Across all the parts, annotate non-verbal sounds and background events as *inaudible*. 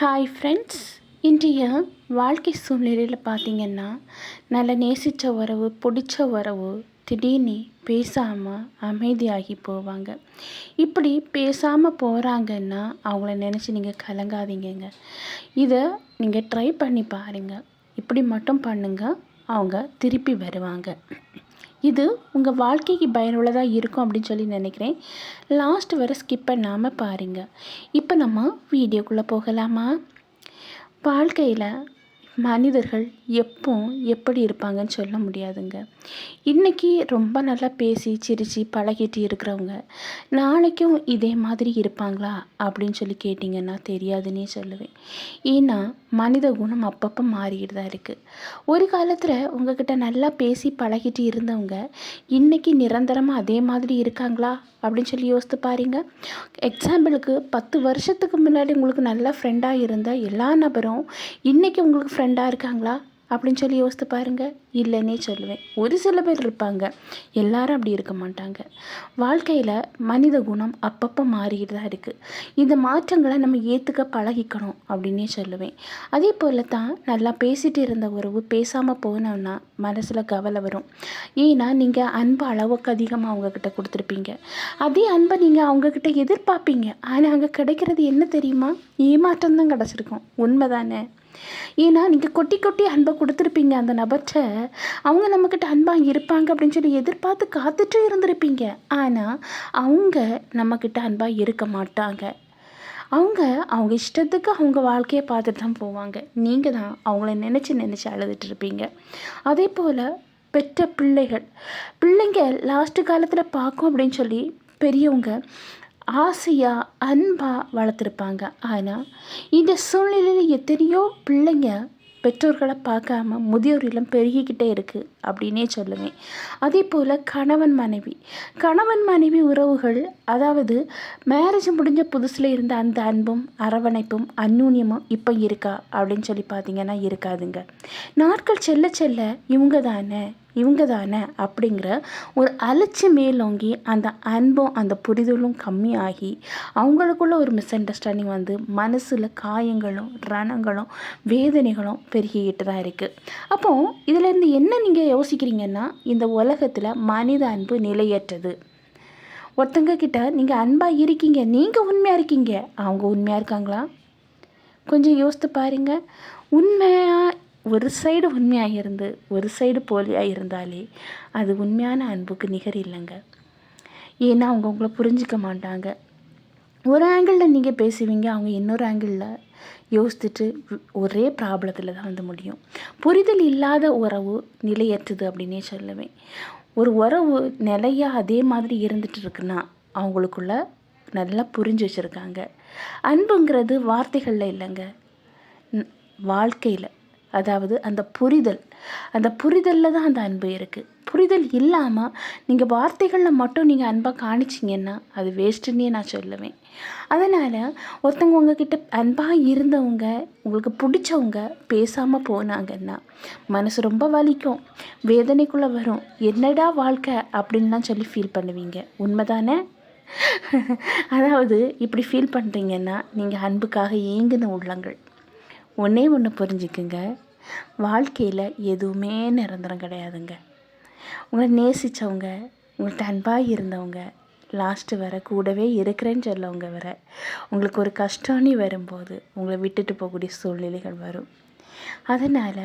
Hi friends இன்றைய வாழ்க்கை சூழ்நிலையில் பார்த்தீங்கன்னா நல்ல நேசித்த உறவு பிடிச்ச உறவு திடீர்னு பேசாமல் அமைதியாகி போவாங்க. இப்படி பேசாமல் போகிறாங்கன்னா அவங்கள நினச்சி நீங்கள் கலங்காதீங்கங்க. இதை நீங்கள் ட்ரை பண்ணி பாருங்கள் இப்படி மட்டும் பண்ணுங்கள் அவங்க திருப்பி வருவாங்க. இது உங்கள் வாழ்க்கைக்கு பயனுள்ளதாக இருக்கும் அப்படின்னு சொல்லி நினைக்கிறேன். லாஸ்ட் வரை ஸ்கிப் பண்ணாமல் பாருங்கள் இப்போ நம்ம வீடியோக்குள்ளே போகலாமா? வாழ்க்கையில் மனிதர்கள் எப்போ எப்படி இருப்பாங்கன்னு சொல்ல முடியாதுங்க. இன்றைக்கி ரொம்ப நல்லா பேசி சிரித்து பழகிட்டு இருக்கிறவங்க நாளைக்கும் இதே மாதிரி இருப்பாங்களா அப்படின்னு சொல்லி கேட்டிங்கன்னா தெரியாதுன்னே சொல்லுவேன். ஏன்னா மனித குணம் அப்பப்போ மாறிக்கிட்டு தான் இருக்குது ஒரு காலத்தில் உங்ககிட்ட நல்லா பேசி பழகிட்டு இருந்தவங்க இன்றைக்கி நிரந்தரமாக அதே மாதிரி இருக்காங்களா அப்படின்னு சொல்லி யோசித்து பாருங்க. எக்ஸாம்பிளுக்கு பத்து வருஷத்துக்கு முன்னாடி உங்களுக்கு நல்ல ஃப்ரெண்டாக இருந்த எல்லா நபரும் இன்றைக்கி உங்களுக்கு ஃப்ரெண்ட் ஃப்ரெண்டாக இருக்காங்களா? அப்படின்னு சொல்லி யோசித்து பாருங்கள் இல்லைன்னே சொல்லுவேன். ஒரு சில பேர் இருப்பாங்க. எல்லாரும் அப்படி இருக்க மாட்டாங்க. வாழ்க்கையில் மனித குணம் அப்பப்போ மாறிக்கிட்டு தான் இருக்குது இந்த மாற்றங்களை நம்ம ஏற்றுக்க பழகிக்கணும் அப்படின்னே சொல்லுவேன். அதே போல் தான் நல்லா பேசிகிட்டு இருந்த உறவு பேசாமல் போனோம்னா மனசில் கவலை வரும். ஏன்னா நீங்கள் அன்பு அளவுக்கு அதிகமாக அவங்கக்கிட்ட கொடுத்துருப்பீங்க. அதே அன்பை நீங்கள் அவங்கக்கிட்ட எதிர்பார்ப்பீங்க. ஆனால் அங்கே கிடைக்கிறது என்ன தெரியுமா? ஏமாற்றம் தான் கிடச்சிருக்கும். உண்மை தானே ஏன்னா நீங்கள் கொட்டி கொட்டி அன்பை கொடுத்துருப்பீங்க அந்த நபர்கிட்ட. அவங்க நம்மக்கிட்ட அன்பாக இருப்பாங்க அப்படின்னு சொல்லி எதிர்பார்த்து காத்துட்டு இருந்திருப்பீங்க. ஆனால் அவங்க நம்மக்கிட்ட அன்பாக இருக்க மாட்டாங்க. அவங்க அவங்க இஷ்டத்துக்கு அவங்க வாழ்க்கையை பார்த்துட்டு தான் போவாங்க. நீங்கள் தான் அவங்கள நினச்சி நினச்சி அழுதுட்டு இருப்பீங்க. அதே போல் பெற்ற பிள்ளைகள். பிள்ளைங்க லாஸ்ட்டு காலத்தில் பார்க்கும் அப்படின்னு சொல்லி பெரியவங்க ஆசையாக அன்பாக வளர்த்துருப்பாங்க. ஆனால் இந்த சூழ்நிலையில் எத்தனையோ பிள்ளைங்க பெற்றோர்களை பார்க்காம முதியோர் இல்லம் பெருகிக்கிட்டே இருக்குது அப்படின்னே சொல்லுவேன். அதே போல் கணவன் மனைவி. கணவன் மனைவி உறவுகள் அதாவது மேரேஜ் முடிஞ்ச புதுசில் இருந்த அந்த அன்பும் அரவணைப்பும் அந்நூன்யமும் இப்போ இருக்கா அப்படின்னு சொல்லி பார்த்தீங்கன்னா இருக்காதுங்க. நாட்கள் செல்ல செல்ல இவங்க தானே இவங்க தானே அப்படிங்கிற ஒரு அலட்சி மேலோங்கி அந்த அன்பும் அந்த புரிதலும் கம்மியாகி அவங்களுக்குள்ள ஒரு மிஸ் அண்டர்ஸ்டாண்டிங் வந்து மனசில் காயங்களும் ரணங்களும் வேதனைகளும் பெருகிக்கிட்டு தான் இருக்குது அப்போது இதிலேருந்து என்ன நீங்கள் யோசிக்கிறீங்கன்னா இந்த உலகத்தில் மனித அன்பு நிலையற்றது. ஒருத்தங்க கிட்ட நீங்கள் அன்பாக இருக்கீங்க நீங்கள் உண்மையாக இருக்கீங்க அவங்க உண்மையாக இருக்காங்களா? கொஞ்சம் யோசித்து பாருங்கள் உண்மையாக ஒரு சைடு உண்மையாக இருந்து ஒரு சைடு போலியாக இருந்தாலே அது உண்மையான அன்புக்கு நிகர் இல்லைங்க. ஏன்னா அவங்க உங்களை புரிஞ்சிக்க மாட்டாங்க. ஒரு ஆங்கிளில் நீங்கள் பேசுவீங்க அவங்க இன்னொரு ஆங்கிளில் யோசித்துட்டு ஒரே ப்ராப்ளத்தில் தான் வந்து முடியும். புரிதல் இல்லாத உறவு நிலையற்றது அப்படின்னே சொல்லுவேன். ஒரு உறவு நிலையாக அதே மாதிரி இருந்துட்டு இருக்குன்னா அவங்களுக்குள்ள நல்லா புரிஞ்சு வச்சுருக்காங்க. அன்புங்கிறது வார்த்தைகளில் இல்லைங்க. வாழ்க்கையில். அதாவது அந்த புரிதல். அந்த புரிதலில் தான் அந்த அன்பு இருக்குது புரிதல் இல்லாமல் நீங்கள் வார்த்தைகளில் மட்டும் நீங்கள் அன்பாக காணிச்சிங்கன்னா அது வேஸ்ட்டுன்னே நான் சொல்லுவேன். அதனால் ஒருத்தவங்க உங்ககிட்ட அன்பாக இருந்தவங்க உங்களுக்கு பிடிச்சவங்க பேசாமல் போனாங்கன்னா மனசு ரொம்ப வலிக்கும். வேதனைக்குள்ளே வரும். என்னடா வாழ்க்கை? அப்படின்லாம் சொல்லி ஃபீல் பண்ணுவீங்க. உண்மைதானே? *laughs* அதாவது இப்படி ஃபீல் பண்ணுறீங்கன்னா நீங்கள் அன்புக்காக ஏங்குன உள்ளங்கள். ஒன்றே ஒன்று புரிஞ்சுக்குங்க. வாழ்க்கையில் எதுவுமே நிரந்தரம் கிடையாதுங்க. உங்களை நேசித்தவங்க உங்கள்கிட்ட அன்பாக இருந்தவங்க லாஸ்ட்டு வர கூடவே இருக்கிறேன்னு சொல்லவங்க வர உங்களுக்கு ஒரு கஷ்டம்னு வரும்போது உங்களை விட்டுட்டு போகக்கூடிய சூழ்நிலைகள் வரும். அதனால்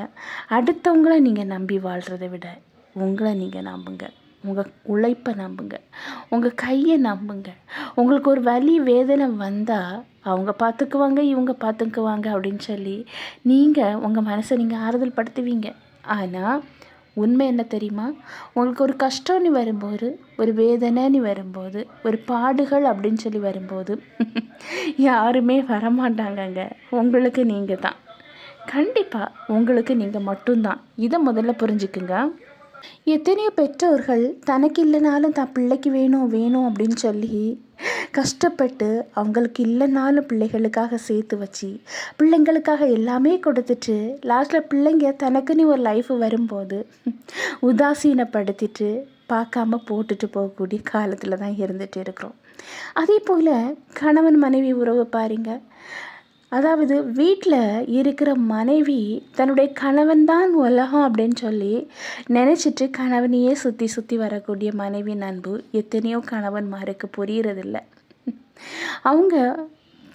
அடுத்தவங்கள நீங்கள் நம்பி வாழ்கிறத விட உங்களை நீங்கள் நம்புங்க. உங்கள் உழைப்பை நம்புங்க. உங்கள் கையை நம்புங்க. உங்களுக்கு ஒரு வலி வேதனை வந்தால் அவங்க பார்த்துக்குவாங்க இவங்க பார்த்துக்குவாங்க அப்படின்னு சொல்லி நீங்கள் உங்கள் மனசை நீங்கள் ஆறுதல் படுத்துவீங்க. ஆனால் உண்மை என்ன தெரியுமா? உங்களுக்கு ஒரு கஷ்டம்னு வரும்போது ஒரு வேதனைன்னு வரும்போது ஒரு பாடுகள் அப்படின்னு சொல்லி வரும்போது *laughs* யாருமே வரமாட்டாங்கங்க. உங்களுக்கு நீங்கள் தான் கண்டிப்பாக உங்களுக்கு நீங்கள் மட்டும்தான். இதை முதல்ல புரிஞ்சுக்குங்க. எத்தனையோ பெற்றோர்கள் தனக்கு இல்லைனாலும் தான் பிள்ளைக்கு வேணும் வேணும் அப்படின்னு சொல்லி கஷ்டப்பட்டு அவங்களுக்கு இல்லைனாலும் பிள்ளைகளுக்காக சேர்த்து வச்சு பிள்ளைங்களுக்காக எல்லாமே கொடுத்துட்டு லாஸ்ட்டில் பிள்ளைங்க தனக்குன்னு ஒரு லைஃப் வரும்போது உதாசீனப்படுத்திட்டு பார்க்காம போட்டுட்டு போகக்கூடிய காலத்தில் தான் இருந்துகிட்டு இருக்கிறோம். அதே போல் கணவன் மனைவி உறவு பாருங்கள் அதாவது வீட்டில் இருக்கிற மனைவி தன்னுடைய கணவன் தான் உலகம் அப்படின்னு சொல்லி நினச்சிட்டு கணவனையே சுற்றி சுற்றி வரக்கூடிய மனைவி அன்பு எத்தனையோ கணவன்மாருக்கு புரியறதில்ல. அவங்க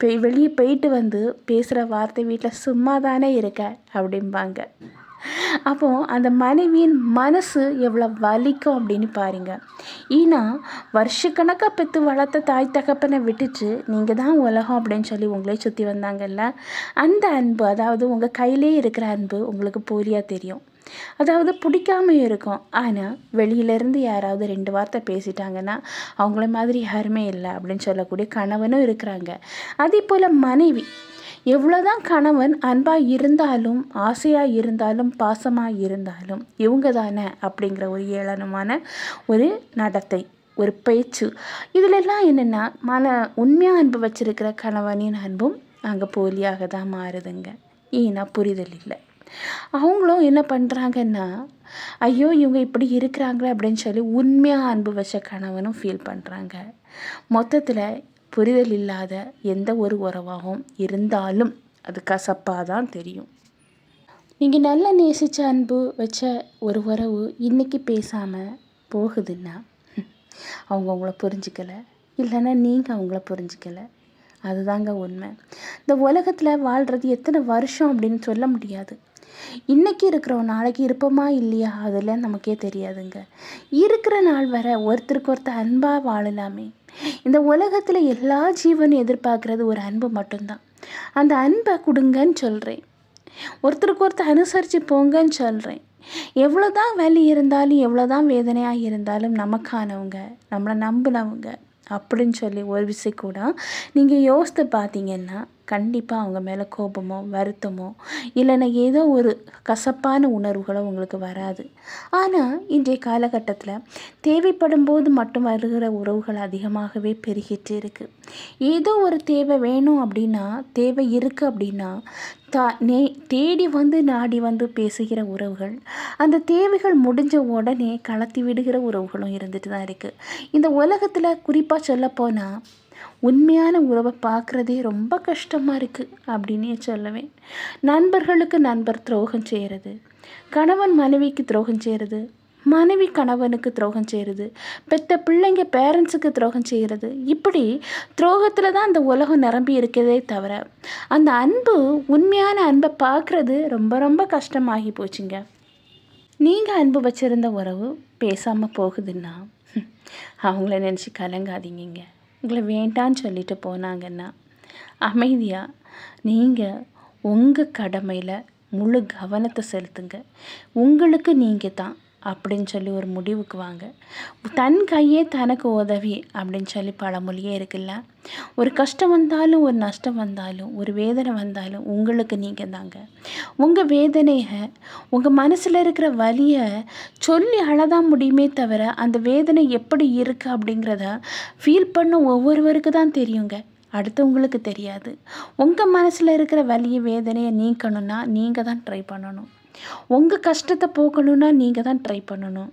போய் வெளியே போயிட்டு வந்து பேசுகிற வார்த்தை வீட்டில் சும்மா தானே இருக்க அப்படிம்பாங்க. அப்போது அந்த மனைவியின் மனசு எவ்வளோ வலிக்கும் அப்படின்னு பாருங்க. ஏன்னா வருஷக்கணக்காக பெற்று வளர்த்த தாய் தகப்பனை விட்டுட்டு நீங்கள் தான் உலகம் அப்படின்னு சொல்லி உங்களே சுற்றி வந்தாங்கல்ல? அந்த அன்பு அதாவது உங்கள் கையிலே இருக்கிற அன்பு உங்களுக்கு போலியாக தெரியும். அதாவது பிடிக்காம இருக்கும். ஆனால் வெளியிலேருந்து யாராவது ரெண்டு வார்த்தை பேசிட்டாங்கன்னா அவங்கள மாதிரி யாருமே இல்லை அப்படின்னு சொல்லக்கூடிய கணவனும் இருக்கிறாங்க. அதே போல் மனைவி எவ்வளோதான் கணவன் அன்பாக இருந்தாலும் ஆசையாக இருந்தாலும் பாசமாக இருந்தாலும் இவங்க தானே அப்படிங்கிற ஒரு ஏளனமான ஒரு நடத்தை ஒரு பேச்சு. இதிலெல்லாம் என்னென்னா மன உண்மையாக அன்பு வச்சிருக்கிற கணவனின் அன்பும் அங்கே போலியாக தான் மாறுதுங்க. ஏன்னா புரிதல் இல்லை. அவங்களும் என்ன பண்ணுறாங்கன்னா ஐயோ இவங்க இப்படி இருக்கிறாங்களே அப்படின்னு சொல்லி உண்மையாக அன்பு வச்ச கணவனும் ஃபீல் பண்ணுறாங்க மொத்தத்தில் புரிதல் இல்லாத எந்த ஒரு உறவாகவும் இருந்தாலும் அது கசப்பாக தான் தெரியும். நீங்கள் நல்லா நேசித்த அன்பு வச்ச ஒரு உறவு இன்றைக்கி பேசாமல் போகுதுன்னா அவங்க அவங்கள புரிஞ்சிக்கலை. இல்லைன்னா நீங்கள் அவங்கள புரிஞ்சிக்கலை. அதுதாங்க உண்மை. இந்த உலகத்தில் வாழ்கிறது எத்தனை வருஷம் அப்படின்னு சொல்ல முடியாது. இன்றைக்கி இருக்கிறோம் நாளைக்கு இருப்போமா இல்லையா? அதெல்லாம் நமக்கே தெரியாதுங்க. இருக்கிற நாள் வர ஒருத்தருக்கு ஒருத்தர் அன்பாக வாழலாமே. இந்த உலகத்தில் எல்லா ஜீவனும் எதிர்பார்க்குறது ஒரு அன்பு மட்டும்தான். அந்த அன்பை கொடுங்கன்னு சொல்கிறேன் ஒருத்தருக்கு ஒருத்தர் அனுசரித்து போங்கன்னு சொல்கிறேன் எவ்வளோ தான் வலி இருந்தாலும் எவ்வளோ தான் வேதனையாக இருந்தாலும் நமக்கானவங்க நம்மளை நம்பினவங்க அப்படின்னு சொல்லி ஒரு விஷயம் கூட நீங்கள் யோசித்து பார்த்தீங்கன்னா கண்டிப்பாக அவங்க மேலே கோபமோ வருத்தமோ இல்லைன்னா ஏதோ ஒரு கசப்பான உணர்வுகளோ உங்களுக்கு வராது. ஆனால் இன்றைய காலகட்டத்தில் தேவைப்படும் போது மட்டும் வருகிற உறவுகள் அதிகமாகவே பெருகிட்டு இருக்குது ஏதோ ஒரு தேவை வேணும் அப்படின்னா தேவை இருக்குது அப்படின்னா தா நே தேடி வந்து நாடி வந்து பேசுகிற உறவுகள் அந்த தேவைகள் முடிஞ்ச உடனே கலத்தி விடுகிற உறவுகளும் இருந்துட்டு தான் இருக்குது இந்த உலகத்தில் குறிப்பாக சொல்லப்போனால் உண்மையான உறவை பார்க்குறதே ரொம்ப கஷ்டமாக இருக்குது அப்படின்னே சொல்லுவேன். நண்பர்களுக்கு நண்பர் துரோகம் செய்கிறது கணவன் மனைவிக்கு துரோகம் செய்கிறது மனைவி கணவனுக்கு துரோகம் செய்கிறது பெத்த பிள்ளைங்க பேரண்ட்ஸுக்கு துரோகம் செய்கிறது இப்படி துரோகத்தில் தான் அந்த உலகம் நிரம்பி இருக்கிறதே தவிர அந்த அன்பு உண்மையான அன்பை பார்க்குறது ரொம்ப ரொம்ப கஷ்டமாகி போச்சுங்க. நீங்கள் அன்பு வச்சுருந்த உறவு பேசாமல் போகுதுன்னா அவங்கள நினச்சி கலங்காதீங்க உங்களை வேண்டான்னு சொல்லிட்டு போனாங்கன்னா அமைதியாக நீங்கள் உங்கள் கடமையில் முழு கவனத்தை செலுத்துங்க. உங்களுக்கு நீங்கள் தான் அப்படின்னு சொல்லி ஒரு முடிவுக்கு வாங்க. தன் கையே தனக்கு உதவி அப்படின்னு சொல்லி பழமொழியே இருக்குல்ல. ஒரு கஷ்டம் வந்தாலும் ஒரு நஷ்டம் வந்தாலும் ஒரு வேதனை வந்தாலும் உங்களுக்கு நீங்கள் தாங்க. உங்கள் வேதனையை உங்கள் மனசில் இருக்கிற வலியை சொல்லி அழதான் முடியுமே தவிர அந்த வேதனை எப்படி இருக்குது அப்படிங்கிறத ஃபீல் பண்ண ஒவ்வொருவருக்கு தான் தெரியுங்க. அடுத்தவங்களுக்கு தெரியாது. உங்கள் மனசில் இருக்கிற வலியை வேதனையை நீக்கணும்னா நீங்கள் தான் ட்ரை பண்ணணும். உங்கள் கஷ்டத்தை போக்கணுன்னா நீங்கள் தான் ட்ரை பண்ணணும்.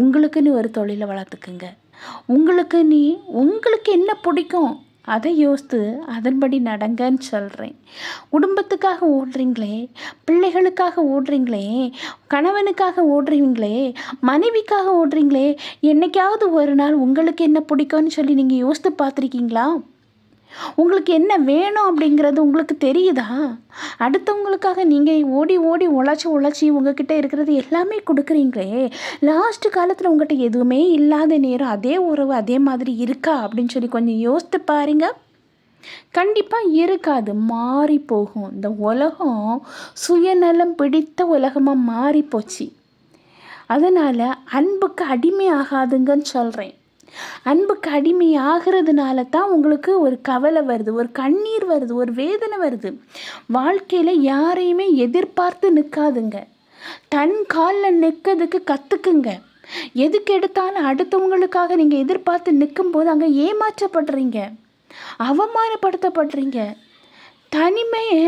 உங்களுக்குன்னு ஒரு தொழிலை வளர்த்துக்குங்க. உங்களுக்கு நீ உங்களுக்கு என்ன பிடிக்கும்? அதை யோசித்து அதன்படி நடங்கன்னு சொல்கிறேன் குடும்பத்துக்காக ஓடுறீங்களே பிள்ளைகளுக்காக ஓடுறீங்களே கணவனுக்காக ஓடுறீங்களே மனைவிக்காக ஓடுறீங்களே என்னைக்காவது ஒரு நாள் உங்களுக்கு என்ன பிடிக்கும்னு சொல்லி நீங்கள் யோசித்து பார்த்துருக்கீங்களா? உங்களுக்கு என்ன வேணும் அப்படிங்கிறது உங்களுக்கு தெரியுதா? அடுத்தவங்களுக்காக நீங்கள் ஓடி ஓடி உழைச்சி உழைச்சி உங்ககிட்ட இருக்கிறது எல்லாமே கொடுக்குறீங்களே. லாஸ்ட்டு காலத்தில் உங்கள்கிட்ட எதுவுமே இல்லாத நேரம் அதே உறவு அதே மாதிரி இருக்கா அப்படின்னு சொல்லி கொஞ்சம் யோசித்து பாருங்க. கண்டிப்பாக இருக்காது மாறி போகும். இந்த உலகம் சுயநலம் பிடித்த உலகமாக மாறி போச்சு அதனால் அன்புக்கு அடிமை ஆகாதுங்கன்னு சொல்கிறேன் அன்புக்கு அடிமை ஆகிறதுனால தான் உங்களுக்கு ஒரு கவலை வருது ஒரு கண்ணீர் வருது ஒரு வேதனை வருது. வாழ்க்கையில் யாரையுமே எதிர்பார்த்து நிற்காதுங்க. தன் காலில் நிற்கிறதுக்கு கற்றுக்குங்க எதுக்கு எடுத்தாலும் அடுத்தவங்களுக்காக நீங்கள் எதிர்பார்த்து நிற்கும்போது அங்கே ஏமாற்றப்படுறீங்க. அவமானப்படுத்தப்படுறீங்க. தனிமையை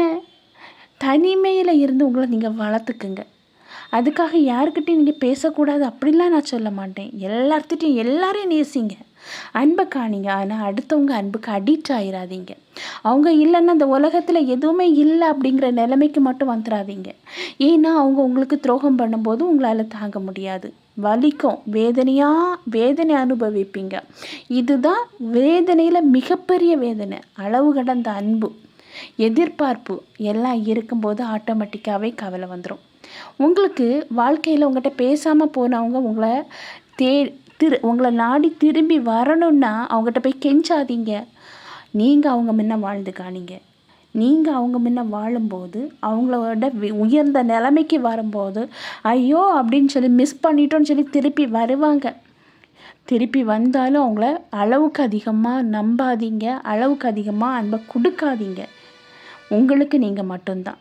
தனிமையில் இருந்து உங்களை நீங்கள் வளர்த்துக்குங்க. அதுக்காக யாருக்கிட்டையும் நீங்கள் பேசக்கூடாது அப்படிலாம் நான் சொல்ல மாட்டேன். எல்லாத்துட்டையும் எல்லாரையும் நேசிங்க. அன்பை காணிங்க. ஆனால் அடுத்தவங்க அன்புக்கு அடிக்ட் ஆயிடாதீங்க அவங்க இல்லைன்னா அந்த உலகத்தில் எதுவுமே இல்லை அப்படிங்கிற நிலைமைக்கு மட்டும் வந்துடாதீங்க ஏன்னா அவங்க உங்களுக்கு துரோகம் பண்ணும்போது உங்களால் தாங்க முடியாது. வலிக்கும். வேதனையாக வேதனை அனுபவிப்பீங்க. இதுதான் வேதனையில் மிகப்பெரிய வேதனை. அளவு கடந்த அன்பு எதிர்பார்ப்பு எல்லாம் இருக்கும்போது ஆட்டோமேட்டிக்காகவே கவலை வந்துடும் உங்களுக்கு வாழ்க்கையில் உங்கள்கிட்ட பேசாமல் போனவங்க உங்களை தே திரு உங்களை நாடி திரும்பி வரணும்னா அவங்ககிட்ட போய் கெஞ்சாதீங்க. நீங்கள் அவங்க முன்ன வாழ்ந்து காணிங்க. நீங்கள் அவங்க முன்ன வாழும்போது அவங்களோட உயர்ந்த நிலைமைக்கு வரும்போது ஐயோ அப்படின்னு சொல்லி மிஸ் பண்ணிட்டோன்னு சொல்லி திருப்பி வருவாங்க. திருப்பி வந்தாலும் அவங்கள அளவுக்கு அதிகமாக நம்பாதீங்க. அளவுக்கு அதிகமாக அன்பை கொடுக்காதீங்க. உங்களுக்கு நீங்கள் மட்டும்தான்.